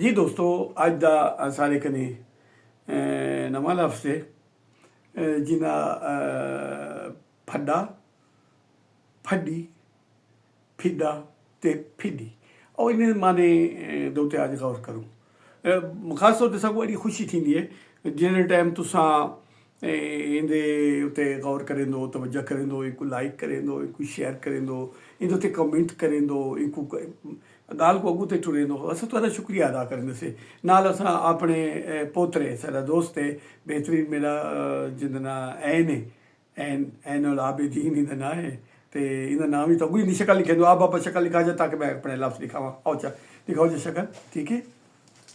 ਜੀ ਦੋਸਤੋ ਅੱਜ ਦਾ ਸਾਰੇ ਕਨੇ ਨਵਾਂ ਲਫ਼ਜ਼ ਹੈ ਅਹ, ਫੱਡਾ ਫੱਡੀ ਫਿੱਡਾ ਤੇ ਫਿੱਡੀ। ਉਹ ਇਹਨੇ ਮਾਨੇ ਅਹ, ਦੇ ਉੱਤੇ ਅੱਜ ਗੌਰ ਕਰੂੰ। ਅਹ, ਖਾਸ ਤੌਰ ਤੇ ਸਭ ਬੜੀ ਖੁਸ਼ੀ ਥੀਂਦੀ ਹੈ ਜਿਹੜੇ ਟਾਈਮ ਤੁਸੀਂ ਇਹਦੇ ਉੱਤੇ ਗੌਰ ਕਰਨ ਦੋ ਤਵੱਜਾ ਕਰਨ ਲਾਈਕ ਕਰਨ ਦੋ ਸ਼ੇਅਰ ਕਰਨ ਇਹਦੇ ਉੱਤੇ ਕਮੈਂਟ ਕਰਨ ਦੋ ਇੱਕ ਗਾਲ ਕੋ ਅਗੂ ਤੇ ਟੁਰੇ ਦੋ ਅਸਾਂ ਤੁਹਾਡਾ ਸ਼ੁਕਰੀਆ ਅਦਾ ਕਰਨ ਦੇ ਨਾਲ ਅਸਾਂ ਆਪਣੇ ਅਹ, ਪੋਤਰੇ ਸਾਡਾ ਦੋਸਤ ਹੈ ਬਿਹਤਰੀਨ ਮੇਰਾ ਅਹ, ਜਿਹਦਾ ਨਾਂ ਐਨ ਹੈ ਐਨ ਐਨ ਆਬਦੀਨ ਇਹਦਾ ਨਾਂ ਹੈ ਤੇ ਇਹਦਾ ਨਾਮ ਹੀ ਤਾਂ ਕੋਈ ਨਹੀਂ ਸ਼ਕਲ ਲਿਖੇ ਦੋ। ਆਪ ਆਪਾ ਸ਼ਕਲ ਲਿਖਾ ਜਾ ਤਾਂ ਕਿ ਮੈਂ ਆਪਣੇ ਲਫ਼ਜ਼ ਲਿਖਾਵਾਂ। ਆਓ ਚਾ ਦਿਖਾਓ ਜੀ ਸ਼ਕਲ। ਠੀਕ ਹੈ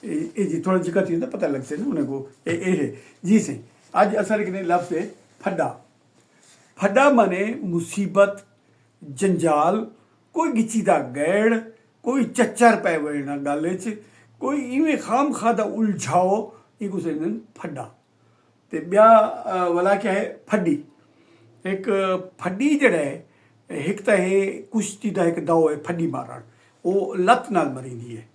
ਇਹ ਇਹ ਜੀ ਥੋੜਾ ਜਿਹਾ ਕਤੀ ਪਤਾ ਲੱਗ ਸੇ ਨਾ ਉਹਨੇ ਕੋ ਇਹ ਇਹ ਅੱਜ ਅਸਲ ਲਫ਼ਜ਼ ਫੱਡਾ। ਫੱਡਾ ਮਨੇ ਮੁਸੀਬਤ ਜੰਜਾਲ ਕੋਈ ਗਿੱਚੀ ਦਾ ਗੈੜ ਕੋਈ ਚੱਚਰ ਪੈ ਵੜਨਾ ਗੱਲ 'ਚ ਕੋਈ ਇਵੇਂ ਖਾਮ ਖਾਦਾ ਉਲਝਾਓ ਇਹ ਕੁਸੇ ਨੇ ਫੱਡਾ। ਤੇ ਬਿਆ ਅ, ਵਾਲਾ ਕੀ ਹੈ? ਫੱਡੀ। ਇੱਕ ਫੱਡੀ ਜਿਹੜਾ ਹੈ ਇੱਕ ਤਾਂ ਇਹ ਕੁਸ਼ਤੀ ਦਾ ਇੱਕ ਦਾਅ ਹੈ ਫੱਡੀ ਮਾਰਨ। ਉਹ ਲੱਤ ਨਾਲ ਮਰੀਂਦੀ ਹੈ।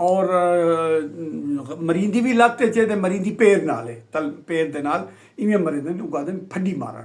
ਔਰ ਅ, ਮਰੀਂਦੀ ਵੀ ਲੱਤ ਤੇ ਤੇ ਮਰੀਂਦੀ ਪੈਰ ਨਾਲ ਹੈ ਤਲ ਪੈਰ ਦੇ ਨਾਲ ਇਵੇਂ ਮਰੀਂਦੇ ਨੇ ਉਹ ਕਹਿੰਦੇ ਨੇ ਫੱਡੀ ਮਾਰਨ।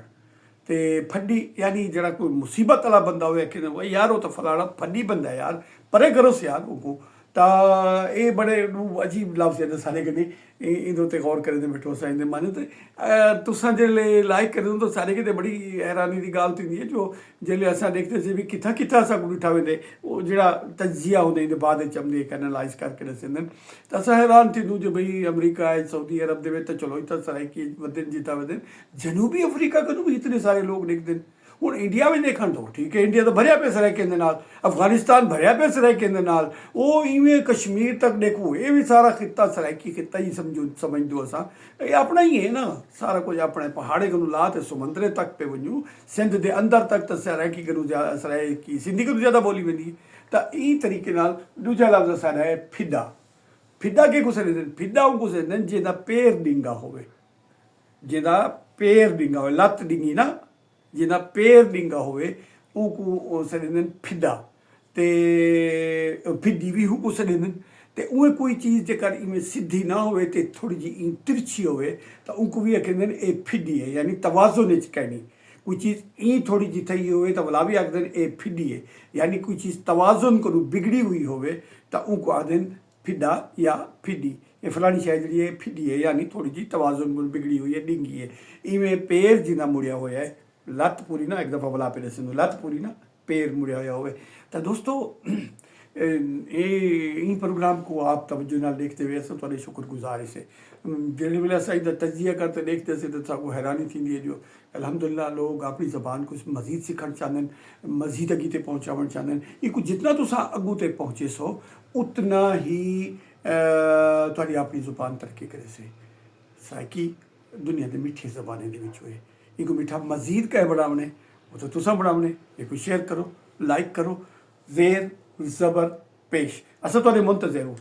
ਤੇ ਫੱਡੀ ਯਾਨੀ ਜਿਹੜਾ ਕੋਈ ਮੁਸੀਬਤ ਵਾਲਾ ਬੰਦਾ ਹੋਵੇ ਕਿ ਯਾਰ ਉਹ ਤਾਂ ਫਲਾਣਾ ਫੱਡੀ ਬੰਦਾ ਯਾਰ ਪਰੇ ਕਰੋ ਸੇ ਯਾਰ ਉਹ ਤਾਂ ਇਹ ਬੜੇ ਨੂੰ ਅਜੀਬ ਲਫ਼ਜ਼ ਨੇ ਸਾਰੇ ਕਦੇ ਇਹਦੇ ਉੱਤੇ ਗੌਰ ਕਰਦੇ ਦੇ ਮਿੱਠੋ ਸਾਈਂ ਦੇ ਮਨ ਤੇ। ਅਹ, ਤੁਸਾਂ ਜਿਹੜੇ ਲਾਈਕ ਕਰਦੇ ਤਾਂ ਸਾਰੇ ਕਿਤੇ ਬੜੀ ਹੈਰਾਨੀ ਦੀ ਗੱਲ ਹੁੰਦੀ ਹੈ ਜੋ ਜਿਹੜੇ ਅਸਾਂ ਦੇਖਦੇ ਸੀ ਵੀ ਕਿੱਥਾ ਕਿੱਥਾ ਸਭ ਉਠਾ ਵੇਂਦੇ ਉਹ ਜਿਹੜਾ ਤਜਜ਼ੀਆ ਹੁੰਦੇ ਇਹਦੇ ਬਾਅਦ ਵਿੱਚ ਹਮਨੇ ਐਨਾਲਾਈਜ਼ ਕਰਕੇ ਦੱਸਦੇ ਤਾਂ ਅਸਾਂ ਹੈਰਾਨ ਥੀ ਨੂੰ ਜੋ ਬਈ ਅਮਰੀਕਾ ਹੈ ਸਾਊਦੀ ਅਰਬ ਦੇ ਵਿੱਚ ਤਾਂ ਚਲੋ ਇਤਾਂ ਸਾਰੇ ਕੀ ਵਦਨ ਜਿੱਤਾ ਵਦਨ ਜਨੂਬੀ ਅਫਰੀਕਾ ਕਦੋਂ ਵੀ ਇਤਨੇ ਸਾਰੇ ਲੋਕ ਦੇਖਦੇ ਨੇ। ਹੁਣ ਇੰਡੀਆ ਵੀ ਦੇਖਣ ਤੋਂ ਠੀਕ ਹੈ? ਇੰਡੀਆ ਤਾਂ ਭਰਿਆ ਪਿਆ ਸਰੈਕੇ ਦੇ ਨਾਲ, ਅਫਗਾਨਿਸਤਾਨ ਭਰਿਆ ਪਿਆ ਸਰੈਕੇ ਦੇ ਨਾਲ। ਉਹ ਇਵੇਂ ਕਸ਼ਮੀਰ ਤੱਕ ਦੇਖੋ, ਇਹ ਵੀ ਸਾਰਾ ਖਿੱਤਾ ਸਰੈਕੀ ਖਿੱਤਾ ਹੀ ਸਮਝੋ ਸਮਝ ਦੋ ਅਸਾਂ। ਇਹ ਆਪਣਾ ਹੀ ਹੈ ਨਾ, ਸਾਰਾ ਕੁਝ ਆਪਣੇ ਪਹਾੜੇ ਨੂੰ ਲਾ ਤੇ ਸਮੁੰਦਰੇ ਤੱਕ ਤੇ ਵੰਜੂ ਸਿੰਧ ਦੇ ਅੰਦਰ ਤੱਕ ਤਾਂ ਸਰੈਕੀ ਨੂੰ ਜ਼ਿਆਦਾ ਸਰੈਕੀ ਸਿੰਧੀ ਨੂੰ ਜ਼ਿਆਦਾ ਬੋਲੀ ਵੰਦੀ ਹੈ। ਤਾਂ ਇਹ ਤਰੀਕੇ ਨਾਲ ਦੂਜਾ ਲਫ਼ਜ਼ ਸਾਡਾ ਹੈ, ਫਿੱਡਾ। ਫਿੱਦਾ ਕੀ ਕੁਸੇ ਨੇ ਫਿੱਡਾ ਉਹ ਕੁਸੇ ਨੇ ਜਿਹਦਾ ਪੇਰ ਡਿੰਗਾ ਹੋਵੇ। ਜਿਹਦਾ ਪੇਰ ਡਿੰਗਾ ਹੋਵੇ, ਲੱਤ ਡਿੰਗੀ ਨਾ। ਜਿਹਦਾ ਪੇਰ ਡਿੰਗਾ ਹੋਵੇ, ਉਹ ਕੋ ਉਹ ਸਦੇ ਫਿੱਡਾ। ਤੇ ਉਹ ਫਿੱਡੀ ਵੀ ਉਹ ਸਦੇ ਨੇ ਤੇ ਉਹ ਕੋਈ ਚੀਜ਼ ਜੇਕਰ ਇਵੇਂ ਸਿੱਧੀ ਨਾ ਹੋਵੇ ਤੇ ਥੋੜੀ ਜਿਹੀ ਤਿਰਛੀ ਹੋਵੇ, ਤਾਂ ਉਹ ਕੋ ਵੀ ਇਹ ਕਹਿੰਦੇ ਨੇ ਇਹ ਫਿੱਡੀ ਹੈ, ਯਾਨੀ ਤਵਾਜ਼ੁਨ ਵਿੱਚ ਕਹਿਣੀ। ਕੋਈ ਚੀਜ਼ ਇਹ ਥੋੜੀ ਜਿਹੀ ਥਈ ਹੋਵੇ ਤਾਂ ਵਲਾ ਵੀ ਆਖਦੇ ਨੇ ਇਹ ਫਿੱਡੀ ਹੈ। ਯਾਨੀ ਕੋਈ ਚੀਜ਼ ਤਵਾਜ਼ੁਨ ਕੋਲੋਂ ਵਿਗੜੀ ਹੋਈ ਹੋਵੇ, ਤਾਂ ਉਹ ਕੋ ਆਖਦੇ ਨੇ ਫਿੱਡਾ ਜਾਂ ਫਿੱਡੀ। ਇਹ ਫਲਾਣੀ ਸ਼ੈ ਜਿਹੜੀ ਹੈ ਫਿੱਡੀ ਹੈ, ਯਾਨੀ ਥੋੜੀ ਜਿਹੀ ਤਵਾਜ਼ੁਨ ਕੋਲ ਵਿਗੜੀ ਹੋਈ ਹੈ, ਡਿੰਗੀ ਹੈ। ਇਵੇਂ ਪੇਰ ਜਿੰਨਾ ਮੁੜਿਆ ਹੋਇਆ ਹੈ ਲੱਤ ਪੂਰੀ ਨਾ ਇੱਕ ਦਫਾ ਬਲਾ ਪੇ ਨੂੰ ਲੱਤ ਪੂਰੀ ਨਾ ਪੈਰ ਮੁੜਿਆ ਹੋਇਆ ਹੋਵੇ ਤਾਂ ਦੋਸਤੋ ਇਹ ਇਹ ਪ੍ਰੋਗਰਾਮ को आप तवज्जो ਨਾਲ देखते हुए असां ਤੁਹਾਡੇ शुक्रगुजार से ਜਿਹੜੇ ਵੇਲੇ ਅਸਾਂ ਇਹਦਾ ਤਜਜ਼ੀਆ करते देखते से तो साको हैरानी थींदी है जो अल्हम्दुलिल्लाह लोग अपनी ज़बान को मज़ीद सिखण चाहते हैं मज़ीद अॻी ते पहुंचावण चाहते हैं ਇਹ ਕੁ ਜਿੰਨਾ ਤੁਸੀਂ ਅੱਗੂ ਤੇ ਪਹੁੰਚੇ ਸੋ ਉਤਨਾ ਹੀ ਅਹ, ਤੁਹਾਡੀ ਆਪਣੀ ਜ਼ੁਬਾਨ ਤਰੱਕੀ ਕਰੇ ਸੇ ਸਾਕੀ ਦੁਨੀਆ ਦੇ ਮਿੱਠੀ ਜ਼ਬਾਨਾਂ ਦੇ ਵਿੱਚ ਹੋਏ ਇਹ ਕੋ ਮਿੱਠਾ ਮਜ਼ੀਦ ਕਹਿ ਬਣਾਵਣੇ ਉਹ ਤਾਂ ਤੁਸੀਂ ਬਣਾਵਣੇ ਇਹ ਕੋ ਸ਼ੇਅਰ ਕਰੋ ਲਾਈਕ ਕਰੋ ਜ਼ੇਰ ਜ਼ਬਰ, ਪੇਸ਼। ਅਸਾਂ ਤੁਹਾਡੇ ਮੁੰਤਜ਼ਰ ਹਾਂ